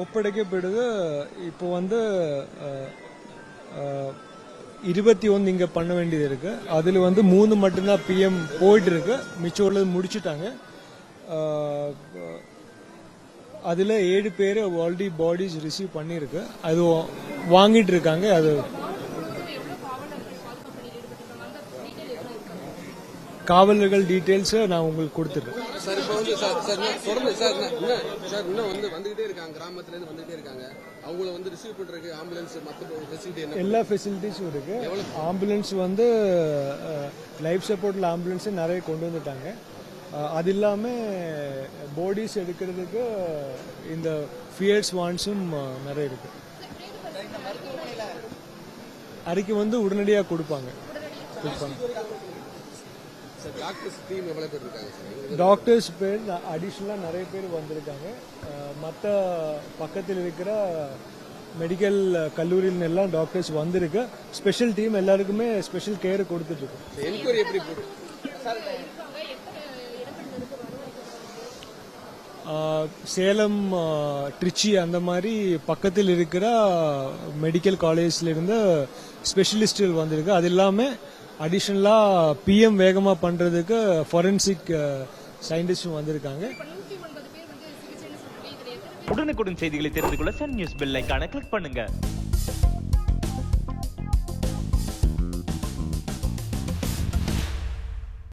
ஒப்படைக்கப்படுது இப்போ வந்து இருபத்தி ஒன்று இங்கே பண்ண வேண்டியது இருக்கு. அதில் வந்து மூணு மட்டும்தான் பிஎம் போயிட்டு இருக்கு மிச்சம் உள்ளது முடிச்சுட்டாங்க. அதில் ஏழு பேர் ஆல்ரெடி பாடிஸ் ரிசீவ் பண்ணியிருக்கு. அது வாங்கிட்டு இருக்காங்க அது காவலர்கள் டீட்டெயில்ஸை நான் உங்களுக்கு கொடுத்துருக்கேன் சார் இப்போ வந்து சார் சார் தொடர்ந்து சார் இன்னும் சார் இன்னும் வந்து வந்துகிட்டே இருக்காங்க. கிராமத்துல இருந்து வந்துகிட்டே இருக்காங்க. அவங்கள வந்து ரிசீவ் பண்றதுக்கு ஆம்புலன்ஸ் மற்ற ஃபெசிலிட்டி என்ன? எல்லா ஃபெசிலிட்டிஸும் இருக்கு. ஆம்புலன்ஸ் வந்து லைஃப் சப்போர்ட்டில் ஆம்புலன்ஸு நிறைய கொண்டு வந்துட்டாங்க. அது இல்லாமல் பாடிஸ் எடுக்கிறதுக்கு இந்த ஃபியர்ஸ் வான்ஸும் நிறைய இருக்கு. அறிக்கை வந்து உடனடியாக கொடுப்பாங்க. கொடுப்பாங்க. டாக்டர்ஸ் பேர் அடிஷ்னலாக நிறைய பேர் வந்திருக்காங்க. மற்ற பக்கத்தில் இருக்கிற மெடிக்கல் கல்லூரியில் எல்லாம் டாக்டர்ஸ் வந்திருக்கு. ஸ்பெஷல் டீம் எல்லாருக்குமே ஸ்பெஷல் கேர் கொடுத்துட்ருக்கு என்கொயரி எப்படி போடு சேலம் ட்ரிச்சி அந்த மாதிரி பக்கத்தில் இருக்கிற மெடிக்கல் காலேஜ்ல இருந்து ஸ்பெஷலிஸ்ட்கள் வந்திருக்கு. அது இல்லாமல் அடிஷ்னலாக பிஎம் வேகமாக பண்ணுறதுக்கு ஃபொரென்சிக் சயின்டிஸ்டும் வந்திருக்காங்க. உடனுக்குடன் செய்திகளை தெரிந்து கொள்ள சன் நியூஸ் பெல் ஐகானை கிளிக் பண்ணுங்க.